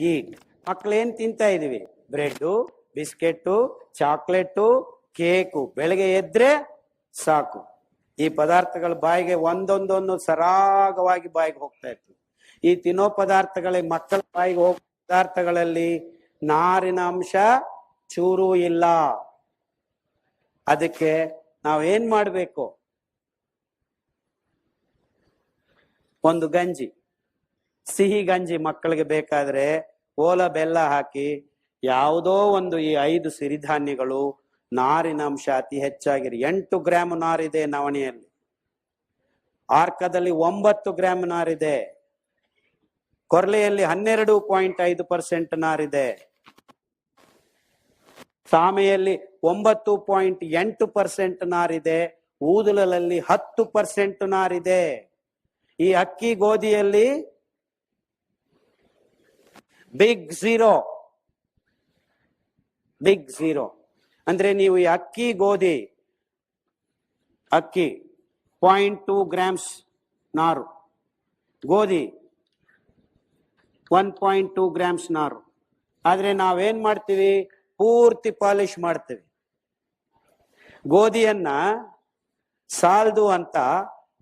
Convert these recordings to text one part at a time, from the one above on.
ಈಟ್ ಮಕ್ಳು ಏನು ತಿಂತಾ ಇದೀವಿ? Bread biscuit, chocolate, cake. ಬೆಳಗ್ಗೆ ಎದ್ರೆ ಸಾಕು. ಈ ಪದಾರ್ಥಗಳು ಬಾಯಿಗೆ ಒಂದೊಂದೊಂದು ಸರಾಗವಾಗಿ ಬಾಯಿಗೆ ಹೋಗ್ತಾ ಇತ್ತು ಈ ತಿನ್ನೋ ಪದಾರ್ಥಗಳಿಗೆ ಮಕ್ಕಳ ಬಾಯಿಗೆ ಹೋಗೋ ಪದಾರ್ಥಗಳಲ್ಲಿ ನಾರಿನ ಅಂಶ ಚೂರು ಇಲ್ಲ. ಅದಕ್ಕೆ ನಾವೇನ್ ಮಾಡಬೇಕು? ಒಂದು ಗಂಜಿ. ಸಿಹಿ ಗಂಜಿ ಮಕ್ಕಳಿಗೆ ಬೇಕಾದ್ರೆ ಓಲ ಬೆಲ್ಲ ಹಾಕಿ ಯಾವುದೋ ಒಂದು ಈ ಐದು ಸಿರಿಧಾನ್ಯಗಳು ನಾರಿನ ಅಂಶ ಅತಿ ಹೆಚ್ಚಾಗಿರಿ. ಎಂಟು ಗ್ರಾಮ್ ನಾರಿದೆ ನವಣೆಯಲ್ಲಿ. ಆರ್ಕದಲ್ಲಿ ಒಂಬತ್ತು ಗ್ರಾಮ್ ನಾರಿದೆ. ಕೊರಲೆಯಲ್ಲಿ ಹನ್ನೆರಡು ಪಾಯಿಂಟ್ ಐದು ಪರ್ಸೆಂಟ್ ನಾರಿದೆ. ಸಾಮೆಯಲ್ಲಿ ಒಂಬತ್ತು ಪಾಯಿಂಟ್ ಎಂಟು ಪರ್ಸೆಂಟ್ ನಾರಿದೆ. ಊದಲಲ್ಲಿ ಹತ್ತು ಪರ್ಸೆಂಟ್ ನಾರಿದೆ. ಈ ಅಕ್ಕಿ ಗೋಧಿಯಲ್ಲಿ ಬಿಗ್ ಝೀರೋ ಬಿಗ್ ಝೀರೋ ಅಂದ್ರೆ ನೀವು ಈ ಅಕ್ಕಿ ಗೋಧಿ, ಅಕ್ಕಿ ಪಾಯಿಂಟ್ ಟೂ ಗ್ರಾಮ್ಸ್ ನಾರು. ಗೋಧಿ ಒನ್ ಪಾಯಿಂಟ್ ಟೂ ಗ್ರಾಮ್ಸ್ ನಾರು. ಆದ್ರೆ ನಾವೇನ್ ಮಾಡ್ತೀವಿ? ಪೂರ್ತಿ ಪಾಲಿಶ್ ಮಾಡ್ತೀವಿ. ಗೋಧಿಯನ್ನ ಸಾಲ್ದು ಅಂತ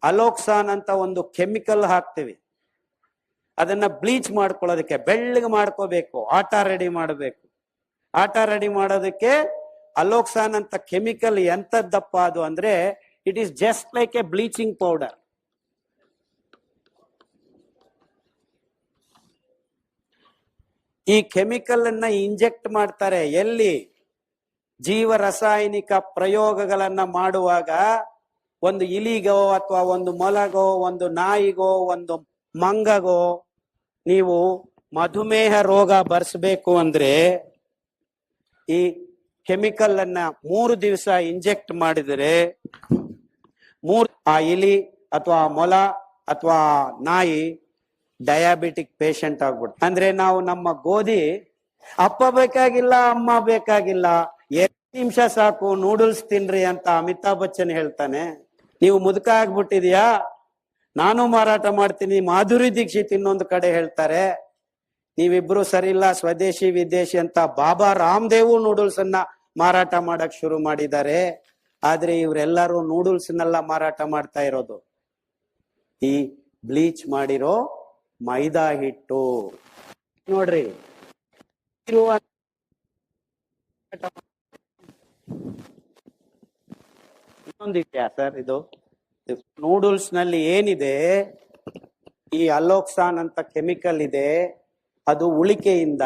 ಅಲೋಕ್ಸಾನ್ ಅಂತ ಒಂದು ಕೆಮಿಕಲ್ ಹಾಕ್ತಿವಿ. ಅದನ್ನ ಬ್ಲೀಚ್ ಮಾಡ್ಕೊಳ್ಳೋದಕ್ಕೆ, ಬೆಳ್ಳಗೆ ಮಾಡ್ಕೋಬೇಕು, ಆಟ ರೆಡಿ ಮಾಡಬೇಕು. ಆಟ ರೆಡಿ ಮಾಡೋದಕ್ಕೆ ಅಲೋಕ್ಸಾನ್ ಅಂತ ಕೆಮಿಕಲ್ ಎಂತದ್ದಪ್ಪ ಅದು ಅಂದ್ರೆ it is just like a bleaching powder ಈ ಕೆಮಿಕಲ್ ಅನ್ನ ಇಂಜೆಕ್ಟ್ ಮಾಡ್ತಾರೆ ಎಲ್ಲಿ? ಜೀವ ರಾಸಾಯನಿಕ ಪ್ರಯೋಗಗಳನ್ನ ಮಾಡುವಾಗ, ಒಂದು ಇಲಿಗೋ ಅಥವಾ ಒಂದು ಮೊಲಗೋ, ಒಂದು ನಾಯಿಗೋ, ಒಂದು ಮಂಗಗೋ, ನೀವು ಮಧುಮೇಹ ರೋಗ ಬರ್ಸ್ಬೇಕು ಅಂದ್ರೆ ಈ ಕೆಮಿಕಲ್ ಅನ್ನ ಮೂರು ದಿವಸ ಇಂಜೆಕ್ಟ್ ಮಾಡಿದರೆ ಮೂರ್ ಆ ಇಲಿ ಅಥವಾ ಮೊಲ ಅಥವಾ ನಾಯಿ ಡಯಾಬಿಟಿಕ್ ಪೇಷಂಟ್ ಆಗ್ಬಿಡ್ತು. ಅಂದ್ರೆ ನಾವು ನಮ್ಮ ಗೋಧಿ ಅಪ್ಪ ಬೇಕಾಗಿಲ್ಲ, ಅಮ್ಮ ಬೇಕಾಗಿಲ್ಲ ಎರಡು ನಿಮಿಷ ಸಾಕು, ನೂಡಲ್ಸ್ ತಿನ್ರಿ ಅಂತ ಅಮಿತಾಬ್ ಬಚ್ಚನ್ ಹೇಳ್ತಾನೆ. ನೀವು ಮುದುಕ ಆಗ್ಬಿಟ್ಟಿದ್ಯಾ ನಾನು ಮಾರಾಟ ಮಾಡ್ತೀನಿ, ಮಾಧುರಿ ದೀಕ್ಷಿತ್ ಇನ್ನೊಂದು ಕಡೆ ಹೇಳ್ತಾರೆ, ನೀವಿಬ್ರು ಸರಿ ಇಲ್ಲ ಸ್ವದೇಶಿ, ವಿದೇಶಿ ಅಂತ ಬಾಬಾ ರಾಮದೇವು ನೂಡಲ್ಸ್ ಅನ್ನ ಮಾರಾಟ ಮಾಡಕ್ ಶುರು ಮಾಡಿದ್ದಾರೆ. ಆದ್ರೆ ಇವರೆಲ್ಲರೂ ನೂಡಲ್ಸ್ನೆಲ್ಲ ಮಾರಾಟ ಮಾಡ್ತಾ ಇರೋದು. ಈ ಬ್ಲೀಚ್ ಮಾಡಿರೋ ಮೈದಾ ಹಿಟ್ಟು. ನೋಡ್ರಿ. ಇನ್ನೊಂದಿದೆಯಾ ಸರ್ ಇದು? ನೂಡಲ್ಸ್ನಲ್ಲಿ ಏನಿದೆ, ಈ ಅಲೋಕ್ಸಾನ್ ಅಂತ ಕೆಮಿಕಲ್ ಇದೆ, ಅದು ಉಳಿಕೆಯಿಂದ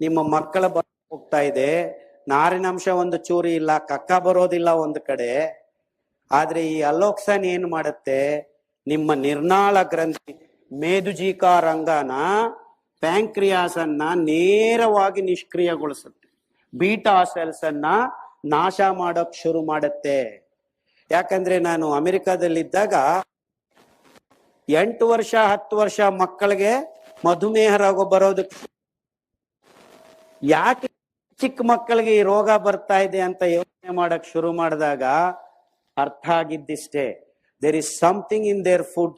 ನಿಮ್ಮ ಮಕ್ಕಳ ಹೋಗ್ತಾ ಇದೆ. ನಾರಿನಂಶ ಒಂದು ಚೂರಿ ಇಲ್ಲ, ಕಕ್ಕ ಬರೋದಿಲ್ಲ ಒಂದು ಕಡೆ. ಆದ್ರೆ ಈ ಅಲೋಕ್ಸಾನ್ ಏನ್ ಮಾಡುತ್ತೆ? ನಿಮ್ಮ ನಿರ್ನಾಳ ಗ್ರಂಥಿ ಮೇದುಜೀಕಾ ರಂಗನ ಪ್ಯಾಂಕ್ರಿಯಾಸ್ ಅನ್ನ ನೇರವಾಗಿ ನಿಷ್ಕ್ರಿಯಗೊಳಿಸುತ್ತೆ. ಬೀಟಾ ಸೆಲ್ಸ್ ಅನ್ನ ನಾಶ ಮಾಡೋಕ್ ಶುರು ಮಾಡುತ್ತೆ. ಯಾಕಂದ್ರೆ ನಾನು ಅಮೆರಿಕಾದಲ್ಲಿದ್ದಾಗ ಎಂಟು ವರ್ಷ, ಹತ್ತು ವರ್ಷ ಮಕ್ಕಳಿಗೆ ಮಧುಮೇಹ ರೋಗ ಬರೋದಕ್ಕೆ ಯಾಕೆ ಚಿಕ್ಕ ಮಕ್ಕಳಿಗೆ ಈ ರೋಗ ಬರ್ತಾ ಇದೆ ಅಂತ ಯೋಚನೆ ಮಾಡಕ್ ಶುರು ಮಾಡಿದಾಗ ಅರ್ಥ ಆಗಿದ್ದಿಷ್ಟೇ. There is something in there food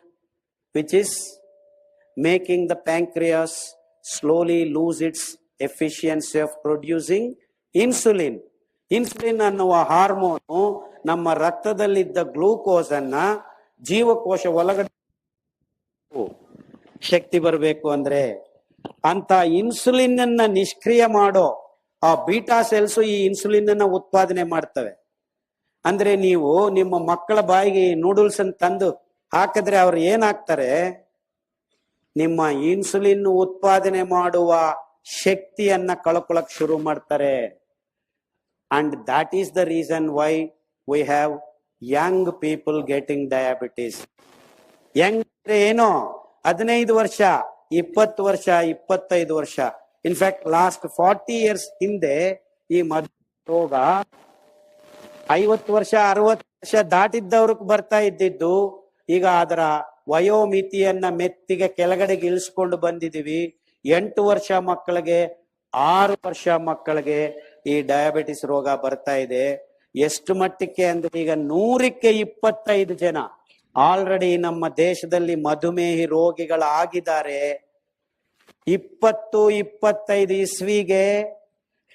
which is making the pancreas slowly lose its efficiency of producing insulin insulin ಅನ್ನುವ ಹಾರ್ಮೋನು ನಮ್ಮ ರಕ್ತದಲ್ಲಿದ್ದ ಗ್ಲೂಕೋಸ್ ಅನ್ನ ಜೀವಕೋಶ ಒಳಗಡೆ ಶಕ್ತಿ ಬರಬೇಕು ಅಂದ್ರೆ ಅಂತ ಇನ್ಸುಲಿನ್ ಅನ್ನ ನಿಷ್ಕ್ರಿಯ ಮಾಡೋ ಆ ಬೀಟಾ ಸೆಲ್ಸ್ ಈ ಇನ್ಸುಲಿನ್ ಅನ್ನ ಉತ್ಪಾದನೆ ಮಾಡ್ತವೆ. ಅಂದ್ರೆ ನೀವು ನಿಮ್ಮ ಮಕ್ಕಳ ಬಾಯಿಗೆ ನೂಡಲ್ಸ್ ಅನ್ನು ತಂದು ಹಾಕಿದ್ರೆ ಅವ್ರು ಏನಾಗ್ತಾರೆ? ನಿಮ್ಮ ಇನ್ಸುಲಿನ್ ಉತ್ಪಾದನೆ ಮಾಡುವ ಶಕ್ತಿಯನ್ನ ಕಳ್ಕೊಳಕ್ ಶುರು ಮಾಡ್ತಾರೆ. And that is the reason why we have young people getting diabetes. Young ಏನು ಹದಿನೈದು ವರ್ಷ, ಇಪ್ಪತ್ತು ವರ್ಷ, ಇಪ್ಪತ್ತೈದು ವರ್ಷ. ಇನ್ಫ್ಯಾಕ್ಟ್ ಲಾಸ್ಟ್ ಫಾರ್ಟಿ ಇಯರ್ಸ್ ಹಿಂದೆ ಈ ಮದ್, ರೋಗ ಐವತ್ತು ವರ್ಷ, ಅರವತ್ತು ವರ್ಷ ದಾಟಿದ್ದವ್ರಿಗೆ ಬರ್ತಾ ಇದ್ದಿದ್ದು, ಈಗ ಅದರ ವಯೋಮಿತಿಯನ್ನ ಮೆತ್ತಿಗೆ ಕೆಳಗಡೆಗೆ ಇಳಿಸ್ಕೊಂಡು ಬಂದಿದೀವಿ ಎಂಟು ವರ್ಷ ಮಕ್ಕಳಿಗೆ, ಆರು ವರ್ಷ ಮಕ್ಕಳಿಗೆ ಈ ಡಯಾಬಿಟಿಸ್ ರೋಗ ಬರ್ತಾ ಇದೆ. ಎಷ್ಟು ಮಟ್ಟಕ್ಕೆ ಅಂದ್ರೆ ಈಗ ನೂರಕ್ಕೆ ಇಪ್ಪತ್ತೈದು ಜನ ಆಲ್ರೆಡಿ ನಮ್ಮ ದೇಶದಲ್ಲಿ ಮಧುಮೇಹಿ ರೋಗಿಗಳಾಗಿದ್ದಾರೆ. ಇಪ್ಪತ್ತು, ಇಪ್ಪತ್ತೈದು ಇಸ್ವಿಗೆ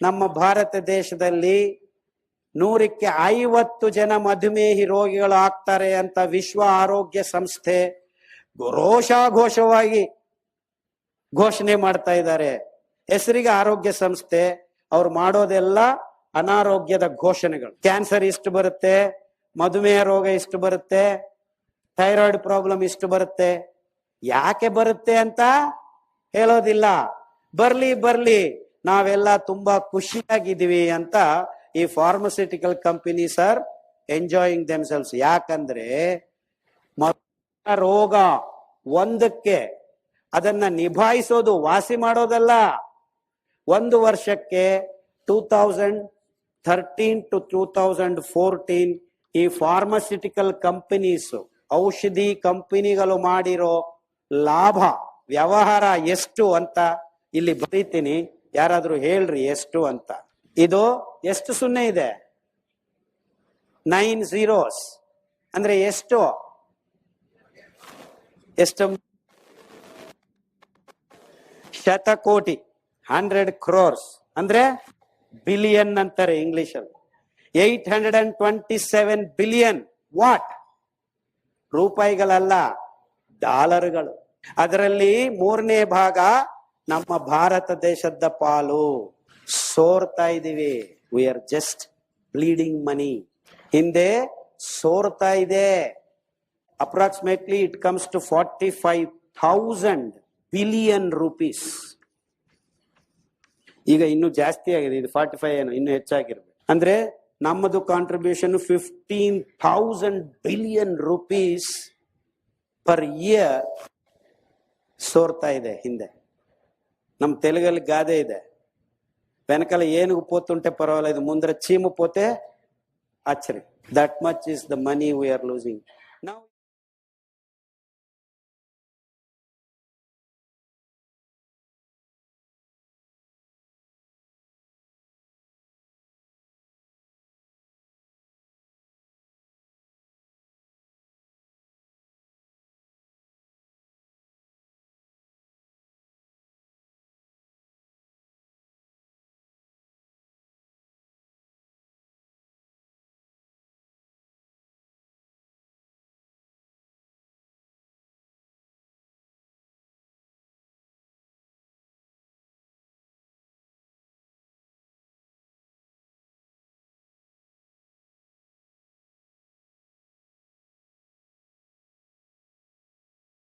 ನಮ್ಮ ಭಾರತ ದೇಶದಲ್ಲಿ ನೂರಕ್ಕೆ ಐವತ್ತು ಜನ ಮಧುಮೇಹಿ ರೋಗಿಗಳು ಆಗ್ತಾರೆ ಅಂತ ವಿಶ್ವ ಆರೋಗ್ಯ ಸಂಸ್ಥೆ ಘೋಷಾಘೋಷವಾಗಿ ಘೋಷಣೆ ಮಾಡ್ತಾ ಇದ್ದಾರೆ. ಹೆಸರಿಗೆ ಆರೋಗ್ಯ ಸಂಸ್ಥೆ ಅವ್ರು ಮಾಡೋದೆಲ್ಲ ಅನಾರೋಗ್ಯದ ಘೋಷಣೆಗಳು. ಕ್ಯಾನ್ಸರ್ ಇಷ್ಟು ಬರುತ್ತೆ, ಮಧುಮೇಹ ರೋಗ ಇಷ್ಟು ಬರುತ್ತೆ ಥೈರಾಯ್ಡ್ ಪ್ರಾಬ್ಲಮ್ ಇಷ್ಟು ಬರುತ್ತೆ. ಯಾಕೆ ಬರುತ್ತೆ ಅಂತ ಹೇಳೋದಿಲ್ಲ. ಬರ್ಲಿ ಬರ್ಲಿ, ನಾವೆಲ್ಲ ತುಂಬಾ ಖುಷಿಯಾಗಿದ್ದೀವಿ ಅಂತ ಈ pharmaceutical companies are enjoying themselves ಯಾಕಂದ್ರೆ ರೋಗ ಒಂದಕ್ಕೆ ಅದನ್ನ ನಿಭಾಯಿಸೋದು ವಾಸಿ ಮಾಡೋದಲ್ಲ. ಒಂದು ವರ್ಷಕ್ಕೆ two thousand thirteen to two thousand fourteen ಈ ಫಾರ್ಮಸ್ಯೂಟಿಕಲ್ ಕಂಪನೀಸ್ ಔಷಧಿ ಕಂಪನಿಗಳು ಮಾಡಿರೋ ಲಾಭ, ವ್ಯವಹಾರ ಎಷ್ಟು ಅಂತ ಇಲ್ಲಿ ಬರೀತೀನಿ. ಯಾರಾದ್ರೂ ಹೇಳ್ರಿ ಎಷ್ಟು ಅಂತ. ಇದು ಎಷ್ಟು ಸೊನ್ನೆ ಇದೆ? ನೈನ್ ಝೀರೋಸ್ ಅಂದ್ರೆ ಎಷ್ಟು? ಎಷ್ಟು? ಶತಕೋಟಿ. ಹಂಡ್ರೆಡ್ ಕ್ರೋರ್ಸ್ ಅಂದ್ರೆ ಬಿಲಿಯನ್ ಅಂತಾರೆ ಇಂಗ್ಲಿಷ್ ಅಲ್ಲಿ eight hundred and twenty seven billion what? ರೂಪಾಯಿಗಳಲ್ಲ, ಡಾಲರ್ಗಳು. ಅದರಲ್ಲಿ ಮೂರನೇ ಭಾಗ ನಮ್ಮ ಭಾರತ ದೇಶದ ಪಾಲು. ಸೋರ್ತಾ ಇದೀವಿ. We are just bleeding money ಹಿಂದೆ ಸೋರ್ತಾ ಇದೆ. Approximately it comes to forty five thousand billion rupees ಈಗ ಇನ್ನು ಜಾಸ್ತಿ ಆಗಿದೆ ಇದು ಫಾರ್ಟಿ ಫೈವ್ ಏನು ಇನ್ನು ಹೆಚ್ಚಾಗಿರ್ಬೇಕು ಅಂದ್ರೆ ನಮ್ಮದು contribution fifteen thousand billion rupees per year ಸೋರ್ತಾ ಇದೆ ಹಿಂದೆ ನಮ್ಮ ತೆಲುಗಲ್ಲಿ ಗಾದೆ ಇದೆ వెనకాల ఏనుగు పోతుంటే పర్వాలేదు ముందర చీమ పోతే ఆశ్చర్యం that much is the money we are losing now